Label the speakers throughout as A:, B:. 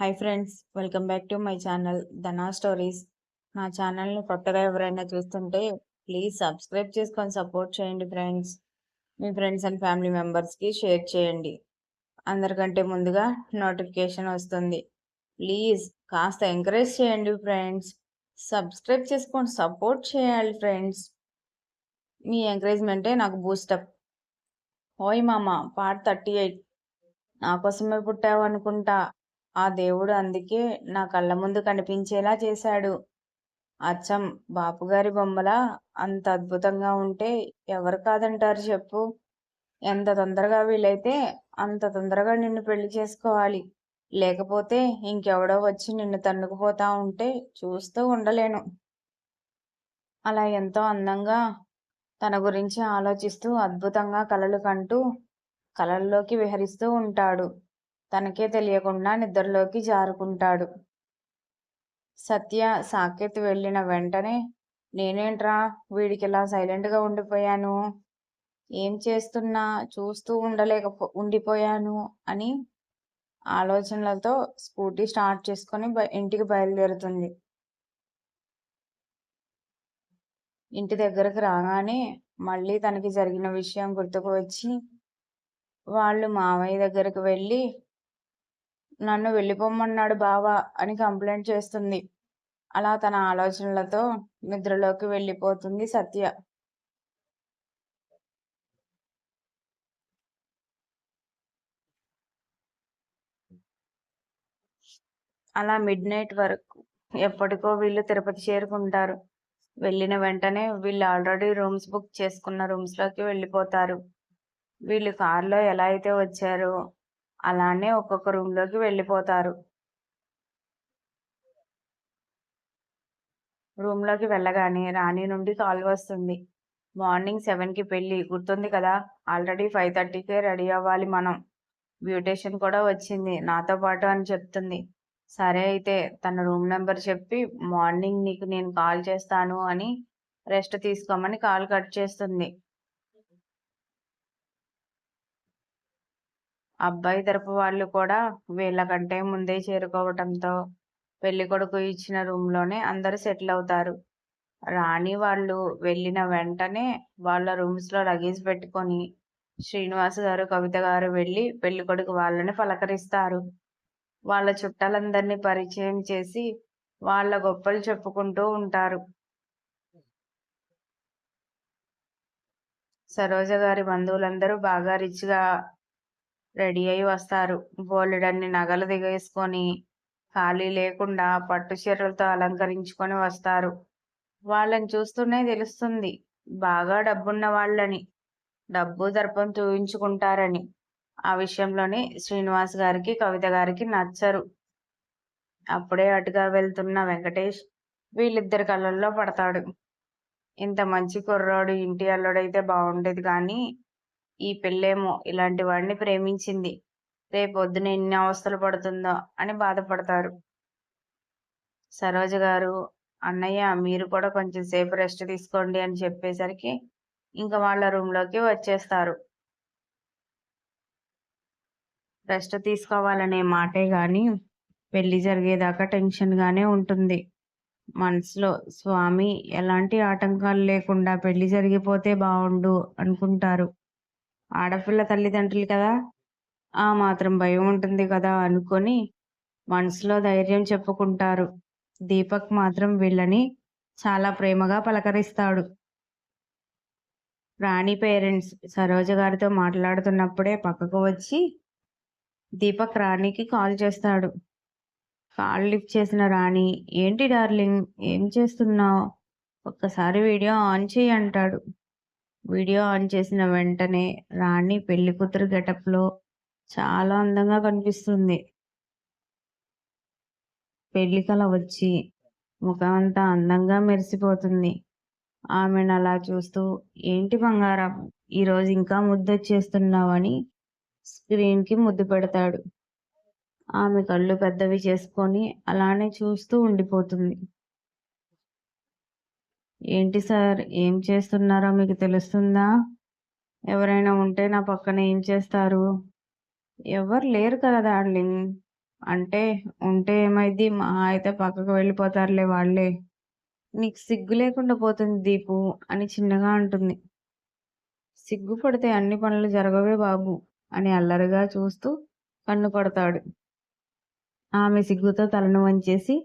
A: Hi friends welcome back to my channel Dhana stories నా ఛానల్ని కొత్తగా ఎవరైనా చూస్తుంటే ప్లీజ్ సబ్స్క్రైబ్ చేసుకొని సపోర్ట్ చేయండి ఫ్రెండ్స్ మీ ఫ్రెండ్స్ అండ్ ఫ్యామిలీ మెంబర్స్కి షేర్ చేయండి. అందరికంటే ముందుగా నోటిఫికేషన్ వస్తుంది. ప్లీజ్ కాస్త ఎంకరేజ్ చేయండి ఫ్రెండ్స్ సబ్స్క్రైబ్ చేసుకొని సపోర్ట్ చేయాలి ఫ్రెండ్స్ మీ ఎంకరేజ్మెంటే నాకు బూస్టప్ ఓయ్ మామ పార్ట్ థర్టీ ఎయిట్ నా కోసమే పుట్టావు అనుకుంటా ఆ దేవుడు అందుకే నా కళ్ళ ముందు కనిపించేలా చేశాడు. అచ్చం బాపుగారి బొమ్మలా అంత అద్భుతంగా ఉంటే ఎవరు కాదంటారు చెప్పు. ఎంత తొందరగా వీలైతే అంత తొందరగా నిన్ను పెళ్ళి చేసుకోవాలి. లేకపోతే ఇంకెవడో వచ్చి నిన్ను తన్నుకుపోతా ఉంటే చూస్తూ ఉండలేను. అలా ఎంతో అందంగా తన గురించి ఆలోచిస్తూ అద్భుతంగా కలలు కంటూ కలల్లోకి విహరిస్తూ ఉంటాడు. తనకే తెలియకుండా నిద్రలోకి జారుకుంటాడు. సత్య సాకేత్ వెళ్ళిన వెంటనే నేనేంట్రా? వీడికి ఇలా సైలెంట్గా ఉండిపోయాను? ఏం చేస్తున్నా? చూస్తూ ఉండలేకపో ఉండిపోయాను అని ఆలోచనలతో స్కూటీ స్టార్ట్ చేసుకొని ఇంటికి బయలుదేరుతుంది. ఇంటి దగ్గరకు రాగానే మళ్ళీ తనకి జరిగిన విషయం గుర్తుకు వచ్చి వాళ్ళు మావయ్య దగ్గరకు వెళ్ళి నన్ను వెళ్ళిపోమన్నాడు బావా అని కంప్లైంట్ చేస్తుంది. అలా తన ఆలోచనలతో నిద్రలోకి వెళ్ళిపోతుంది సత్య. అలా మిడ్ నైట్ వరకు ఎప్పటికో వీళ్ళు తిరుపతి చేరుకుంటారు. వెళ్ళిన వెంటనే వీళ్ళు ఆల్రెడీ రూమ్స్ బుక్ చేసుకున్న రూమ్స్లోకి వెళ్ళిపోతారు. వీళ్ళు కారులో ఎలా అయితే వచ్చారో అలానే ఒక్కొక్క రూమ్లోకి వెళ్ళిపోతారు. రూమ్లోకి వెళ్ళగానే రాణి నుండి కాల్ వస్తుంది. మార్నింగ్ సెవెన్కి పెళ్ళి గుర్తుంది కదా? ఆల్రెడీ ఫైవ్ థర్టీకే రెడీ అవ్వాలి మనం. బ్యూటేషన్ కూడా వచ్చింది. నాతో పాటు అని చెప్తుంది. సరే అయితే తన రూమ్ నెంబర్ చెప్పి మార్నింగ్ నీకు నేను కాల్ చేస్తాను అని రెస్ట్ తీసుకోమని కాల్ కట్ చేస్తుంది. అబ్బాయి తరపు వాళ్ళు కూడా వీళ్ళకంటే ముందే చేరుకోవటంతో పెళ్ళి కొడుకు ఇచ్చిన రూమ్లోనే అందరూ సెటిల్ అవుతారు. రాణి వాళ్ళు వెళ్ళిన వెంటనే వాళ్ళ రూమ్స్లో లగేజ్ పెట్టుకొని శ్రీనివాస్ గారు కవిత గారు వెళ్ళి పెళ్ళి కొడుకు వాళ్ళని పలకరిస్తారు. వాళ్ళ చుట్టాలందరినీ పరిచయం చేసి వాళ్ళ గొప్పలు చెప్పుకుంటూ ఉంటారు. సరోజ గారి బంధువులందరూ బాగా రిచ్గా రెడీ అయి వస్తారు. బోలెడన్ని నగలు దిగేసుకొని ఖాళీ లేకుండా పట్టు చీరలతో అలంకరించుకొని వస్తారు. వాళ్ళని చూస్తూనే తెలుస్తుంది బాగా డబ్బున్న వాళ్ళని డబ్బు దర్పం చూపించుకుంటారని ఆ విషయంలోనే శ్రీనివాస్ గారికి కవిత గారికి నచ్చరు. అప్పుడే అటుగా వెళ్తున్న వెంకటేష్ వీళ్ళిద్దరి కళ్ళల్లో పడతాడు. ఇంత మంచి కుర్రాడు ఇంటి అల్లుడైతే బాగుండేది కానీ ఈ పెళ్ళేమో ఇలాంటి వాడిని ప్రేమించింది. రేపొద్దున ఎన్ని అవస్థలు పడుతుందో అని బాధపడతారు. సరోజ గారు అన్నయ్య మీరు కూడా కొంచెం సేపు రెస్ట్ తీసుకోండి అని చెప్పేసరికి ఇంకా వాళ్ళ రూమ్లోకి వచ్చేస్తారు. రెస్ట్ తీసుకోవాలనే మాటే కానీ పెళ్ళి జరిగేదాకా టెన్షన్గానే ఉంటుంది. మనసులో స్వామి ఎలాంటి ఆటంకాలు లేకుండా పెళ్ళి జరిగిపోతే బాగుండు అనుకుంటారు. ఆడపిల్ల తల్లిదండ్రులు కదా ఆ మాత్రం భయం ఉంటుంది కదా అనుకొని మనసులో ధైర్యం చెప్పుకుంటారు. దీపక్ మాత్రం వీళ్ళని చాలా ప్రేమగా పలకరిస్తాడు. రాణి పేరెంట్స్ సరోజ గారితో మాట్లాడుతున్నప్పుడే పక్కకు వచ్చి దీపక్ రాణికి కాల్ చేస్తాడు. కాల్ లిఫ్ట్ చేసిన రాణి ఏంటి డార్లింగ్? ఏం చేస్తున్నావు? ఒక్కసారి వీడియో ఆన్ చేయి అంటాడు. వీడియో ఆన్ చేసిన వెంటనే రాణి పెళ్ళి కూతురు గెటప్లో చాలా అందంగా కనిపిస్తుంది. పెళ్ళికల వచ్చి ముఖం అంతా అందంగా మెరిసిపోతుంది. ఆమెను అలా చూస్తూ ఏంటి బంగారం ఈరోజు ఇంకా ముద్దొచ్చేస్తున్నావని స్క్రీన్కి ముద్దు పెడతాడు. ఆమె కళ్ళు పెద్దవి చేసుకొని అలానే చూస్తూ ఉండిపోతుంది. ఏంటి సార్ ఏం చేస్తున్నారో మీకు తెలుస్తుందా ఎవరైనా ఉంటే నా పక్కన ఏం చేస్తారు ఎవరు లేరు కదా డార్లింగ్ అంటే ఉంటే ఏమైద్ది మా అయితే పక్కకు వెళ్ళిపోతారులే వాళ్ళే. నీకు సిగ్గు లేకుండా పోతుంది దీపు అని చిన్నగా అంటుంది. సిగ్గుపడితే అన్ని పనులు జరగవే బాబు అని అల్లరిగా చూస్తూ కన్ను కొడతాడు. ఆమె సిగ్గుతో తలను వంచేసి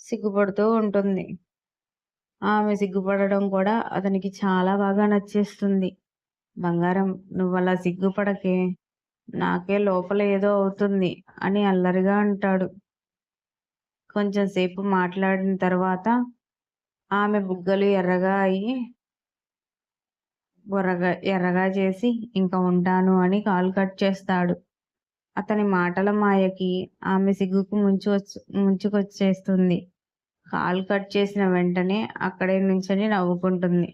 A: సిగ్గుపడుతూ ఉంటుంది. ఆమె సిగ్గుపడడం కూడా అతనికి చాలా బాగా నచ్చేస్తుంది. బంగారం నువ్వలా సిగ్గుపడకే. నాకే లోపల ఏదో అవుతుంది అని అల్లరిగా అంటాడు. కొంచెం సేపు మాట్లాడిన తర్వాత ఆమె బుగ్గలు ఎర్రగా అయ్యి బుర్రగా ఎర్రగా చేసి ఇంకా ఉంటాను అని కాల్ కట్ చేస్తాడు. అతని మాటల మాయకి ఆమె సిగ్గుకు ముంచు ముంచుకొచ్చేస్తుంది. కాల్ కట్ చేసిన వెంటనే అక్కడే నుంచొని నవ్వుకుంటుంది.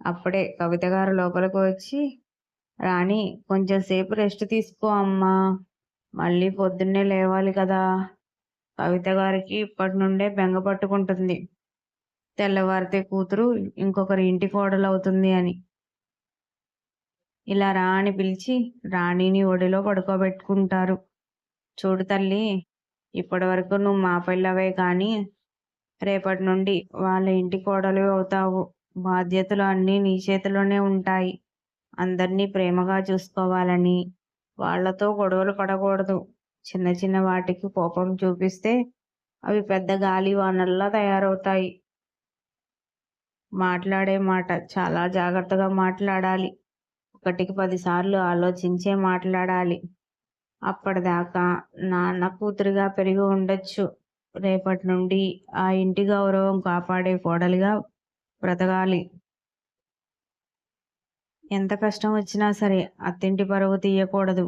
A: అప్పుడే కవిత గారు లోపలికి వచ్చి రాణి కొంచెం సేపు రెస్ట్ తీసుకో అమ్మా. మళ్ళీ పొద్దున్నే లేవాలి కదా. కవిత గారికి ఇప్పటి నుండే బెంగ పట్టుకుంటుంది. తెల్లవారితే కూతురు ఇంకొకరి ఇంటి కోడలవుతుంది అని. ఇలా రా అని పిలిచి రాణిని ఒడిలో పడుకోబెట్టుకుంటారు. చూడు తల్లి ఇప్పటి వరకు నువ్వు మా పిల్లవే కానీ రేపటి నుండి వాళ్ళ ఇంటి కోడలు అవుతావు. బాధ్యతలు అన్నీ నీ చేతిలోనే ఉంటాయి. అందరినీ ప్రేమగా చూసుకోవాలని. వాళ్ళతో గొడవలు పడకూడదు. చిన్న చిన్న వాటికి కోపం చూపిస్తే అవి పెద్ద గాలి వానల్లా తయారవుతాయి. మాట్లాడే మాట చాలా జాగ్రత్తగా మాట్లాడాలి. ఒకటికి పదిసార్లు ఆలోచించే మాట్లాడాలి. అప్పటిదాకా నాన్న కూతురుగా పెరిగి ఉండొచ్చు. రేపటి నుండి ఆ ఇంటి గౌరవం కాపాడే కోడలిగా బ్రతకాలి. ఎంత కష్టం వచ్చినా సరే అత్తింటి పరువు తీయకూడదు.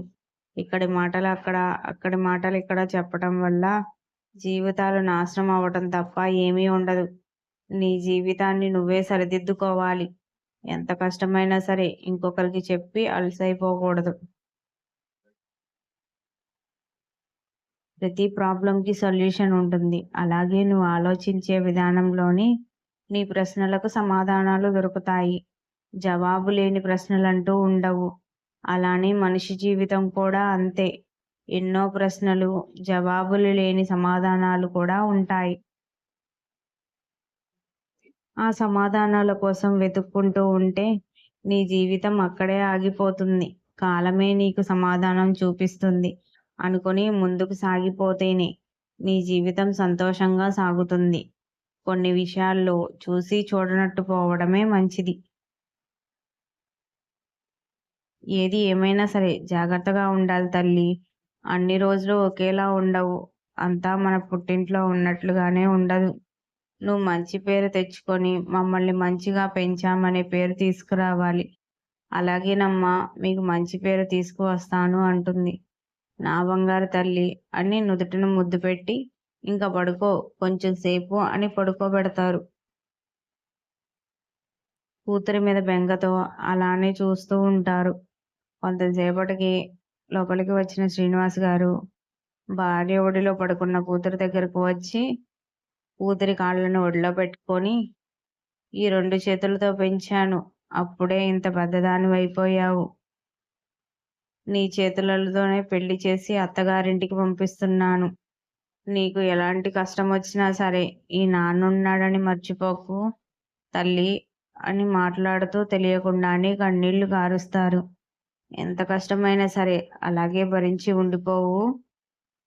A: ఇక్కడి మాటలు అక్కడ అక్కడి మాటలు ఇక్కడ చెప్పటం వల్ల జీవితాలు నాశనం అవ్వటం తప్ప ఏమీ ఉండదు. నీ జీవితాన్ని నువ్వే సరిదిద్దుకోవాలి. ఎంత కష్టమైనా సరే ఇంకొకరికి చెప్పి అలసైపోకూడదు. ప్రతి ప్రాబ్లంకి సొల్యూషన్ ఉంటుంది. అలాగే నువ్వు ఆలోచించే విధానంలోని నీ ప్రశ్నలకు సమాధానాలు దొరుకుతాయి. జవాబు లేని ప్రశ్నలంటూ ఉండవు. అలానే మనిషి జీవితం కూడా అంతే. ఎన్నో ప్రశ్నలు జవాబులు లేని సమాధానాలు కూడా ఉంటాయి. ఆ సమాధానాల కోసం వెతుక్కుంటూ ఉంటే నీ జీవితం అక్కడే ఆగిపోతుంది. కాలమే నీకు సమాధానం చూపిస్తుంది. అనుకుని ముందుకు సాగిపోతేనే నీ జీవితం సంతోషంగా సాగుతుంది. కొన్ని విషయాల్లో చూసి చూడనట్టు పోవడమే మంచిది. ఏది ఏమైనా సరే జాగ్రత్తగా ఉండాలి తల్లి. అన్ని రోజులు ఒకేలా ఉండవు. అంతా మన పుట్టింట్లో ఉన్నట్లుగానే ఉండదు. నువ్వు మంచి పేరు తెచ్చుకొని మమ్మల్ని మంచిగా పెంచామనే పేరు తీసుకురావాలి. అలాగేనమ్మా మీకు మంచి పేరు తీసుకువస్తాను అంటుంది. నా బంగారు తల్లి అని నుదుటిన ముద్దు పెట్టి ఇంకా పడుకో కొంచెం సేపు అని పడుకోబెడతారు. కూతురి మీద బెంగతో అలానే చూస్తూ ఉంటారు. కొంతసేపటికి లోపలికి వచ్చిన శ్రీనివాస్ గారు భార్య ఒడిలో పడుకున్న కూతురు దగ్గరకు వచ్చి కూతురి కాళ్ళను ఒడిలో పెట్టుకొని ఈ రెండు చేతులతో పెంచాను అప్పుడే ఇంత పెద్దదానివైపోయావు. నీ చేతులతోనే పెళ్ళి చేసి అత్తగారింటికి పంపిస్తున్నాను. నీకు ఎలాంటి కష్టం వచ్చినా సరే ఈ నాన్నున్నాడని మర్చిపోకు తల్లి అని మాట్లాడుతూ తెలియకుండానే కన్నీళ్ళు కారుస్తారు. ఎంత కష్టమైనా సరే అలాగే భరించి ఉండిపోవు.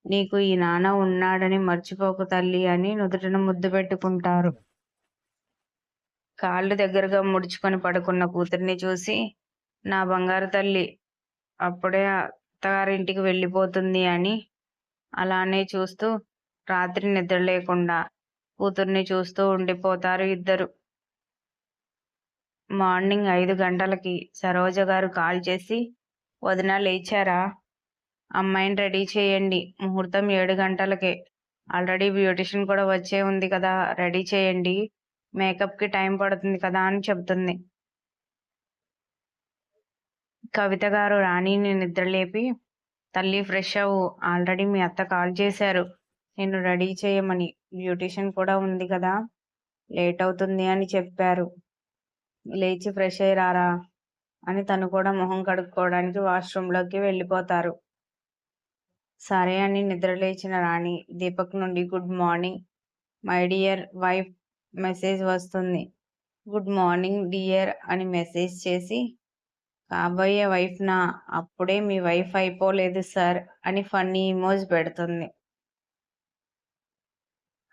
A: నీకు ఈ నాన్న ఉన్నాడని మర్చిపోకు తల్లి అని నుదుటను ముద్దు పెట్టుకుంటారు. కాళ్ళు దగ్గరగా ముడుచుకొని పడుకున్న కూతుర్ని చూసి నా బంగారు తల్లి అప్పుడే అత్తగారింటికి వెళ్ళిపోతుంది అని అలానే చూస్తూ రాత్రి నిద్ర లేకుండా కూతుర్ని చూస్తూ ఉండిపోతారు ఇద్దరు. మార్నింగ్ ఐదు గంటలకి సరోజ గారు కాల్ చేసి వదిన లేచారా? అమ్మాయిని రెడీ చేయండి. ముహూర్తం ఏడు గంటలకే. ఆల్రెడీ బ్యూటిషియన్ కూడా వచ్చే ఉంది కదా రెడీ చేయండి. మేకప్కి టైం పడుతుంది కదా అని చెప్తుంది. కవిత గారు రాణిని నిద్రలేపి తల్లి ఫ్రెష్ అవ్వు. ఆల్రెడీ మీ అత్త కాల్ చేశారు. నేను రెడీ చేయమని. బ్యూటిషియన్ కూడా ఉంది కదా. లేట్ అవుతుంది అని చెప్పారు. లేచి ఫ్రెష్ అయ్యి రారా అని తను కూడా మొహం కడుక్కోవడానికి వాష్రూమ్లోకి వెళ్ళిపోతారు. సరే అని నిద్రలేచిన రాణి దీపక్ నుండి good morning. My dear wife message వస్తుంది. గుడ్ మార్నింగ్ డియర్ అని మెసేజ్ చేసి కాబోయే వైఫ్ నా అప్పుడే మీ వైఫ్ అయిపోలేదు సార్ అని ఫన్నీ ఇమోజ్ పెడుతుంది.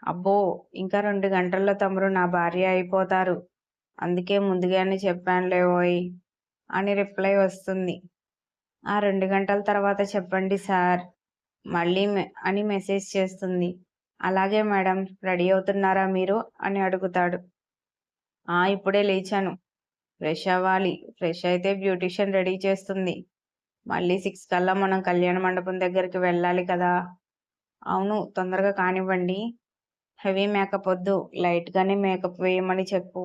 A: అబ్బో ఇంకా రెండు గంటల్లో తమరు నా భార్య అయిపోతారు. అందుకే ముందుగానే చెప్పానులే ఓయ్ అని రిప్లై వస్తుంది. ఆ రెండు గంటల తర్వాత చెప్పండి సార్ మళ్ళీ మె- అని మెసేజ్ చేస్తుంది. అలాగే మేడం రెడీ అవుతున్నారా మీరు? అని అడుగుతాడు. ఆ ఇప్పుడే లేచాను. ఫ్రెష్ అవ్వాలి. ఫ్రెష్ అయితే బ్యూటిషియన్ రెడీ చేస్తుంది. మళ్ళీ సిక్స్ కల్లా మనం కళ్యాణ మండపం దగ్గరికి వెళ్ళాలి కదా. అవును తొందరగా కానివ్వండి. హెవీ మేకప్ వద్దు. లైట్గానే మేకప్ వేయమని చెప్పు.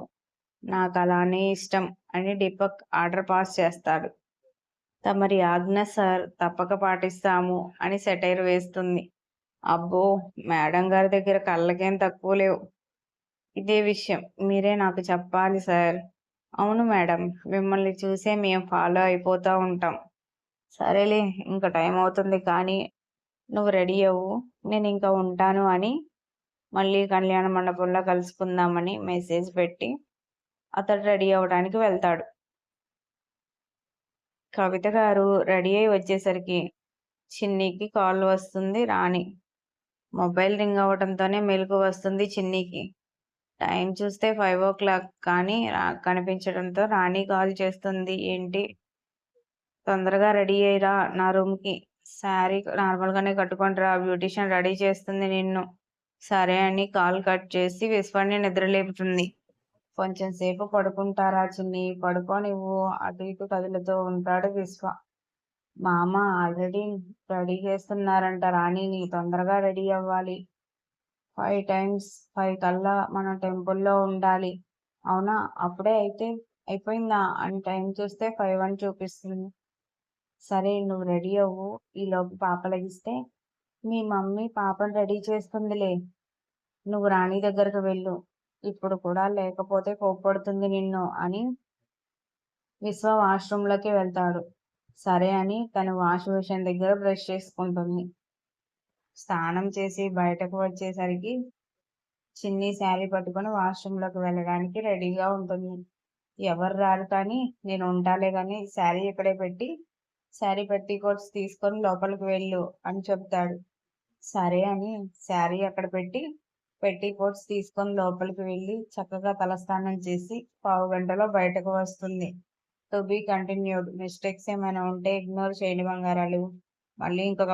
A: నాకు అలానే ఇష్టం అని దీపక్ ఆర్డర్ పాస్ చేస్తాడు. తమరి ఆజ్ఞ సార్ తప్పక పాటిస్తాము అని సెటైర్ వేస్తుంది. అబ్బో మేడం గారి దగ్గర కళ్ళకేం తక్కువ లేవు. ఇదే విషయం మీరే నాకు చెప్పాలి సార్. అవును మేడం. మిమ్మల్ని చూసే మేము ఫాలో అయిపోతూ ఉంటాం. సరేలే ఇంకా టైం అవుతుంది కానీ నువ్వు రెడీ అవ్వు. నేను ఇంకా ఉంటాను అని మళ్ళీ కళ్యాణ మండపంలో కలుసుకుందామని మెసేజ్ పెట్టి అతడు రెడీ అవ్వడానికి వెళ్తాడు. కవిత గారు రెడీ అయి వచ్చేసరికి చిన్నికి కాల్ వస్తుంది రాణి. మొబైల్ రింగ్ అవ్వడంతోనే మెలకు వస్తుంది చిన్నికి. టైం చూస్తే ఫైవ్ ఓ క్లాక్ కానీ కనిపించడంతో రాణి కాల్ చేస్తుంది. ఏంటి? తొందరగా రెడీ అయ్యిరా నా రూమ్కి. శారీ నార్మల్గానే కట్టుకొని రా బ్యూటిషియన్ రెడీ చేస్తుంది నిన్ను. సరే అని కాల్ కట్ చేసి విశ్వాన్ని నిద్రలేపుతుంది కొంచెం సేపు పడుకుంటారా చిన్ని? పడుకో నువ్వు. అటు ఇటు కదులుతూ ఉంటాడు విశ్వ. మామ ఆల్రెడీ రెడీ చేస్తున్నారంట రాణిని తొందరగా రెడీ అవ్వాలి. ఫైవ్ టైమ్స్ ఫైవ్ కల్లా మనం టెంపుల్లో ఉండాలి. అవునా? అప్పుడే అయితే అయిపోయిందా? అని టైం చూస్తే ఫైవ్ అని చూపిస్తుంది. సరే నువ్వు రెడీ అవ్వు. ఈలోపు పాప లెగిస్తే మీ మమ్మీ పాపను రెడీ చేస్తుందిలే. నువ్వు రాణి దగ్గరకు వెళ్ళు. ఇప్పుడు కూడా లేకపోతే కోప్పడుతుంది నిన్ను అని విశ్వ వాష్రూమ్లోకి వెళ్తాడు. సరే అని తను వాష్ మిషన్ దగ్గర బ్రష్ చేసుకుంటుంది. స్నానం చేసి బయటకు వచ్చేసరికి చిన్ని శారీ పట్టుకొని వాష్రూమ్లోకి వెళ్ళడానికి రెడీగా ఉంటుంది. ఎవరు రారు కానీ నేను ఉంటాలే కానీ శారీ ఇక్కడే పెట్టి శారీ పెట్టి కోట్స్ తీసుకొని లోపలికి వెళ్ళు అని చెప్తాడు. సరే అని శారీ అక్కడ పెట్టి పెట్టి కోట్స్ తీసుకొని లోపలికి వెళ్ళి చక్కగా తలస్నానం చేసి పావు గంటలో బయటకు వస్తుంది. To be continued. మిస్టేక్స్ ఏమైనా ఉంటే ఇగ్నోర్ చేయండి బంగారాలు. మళ్ళీ ఇంకొక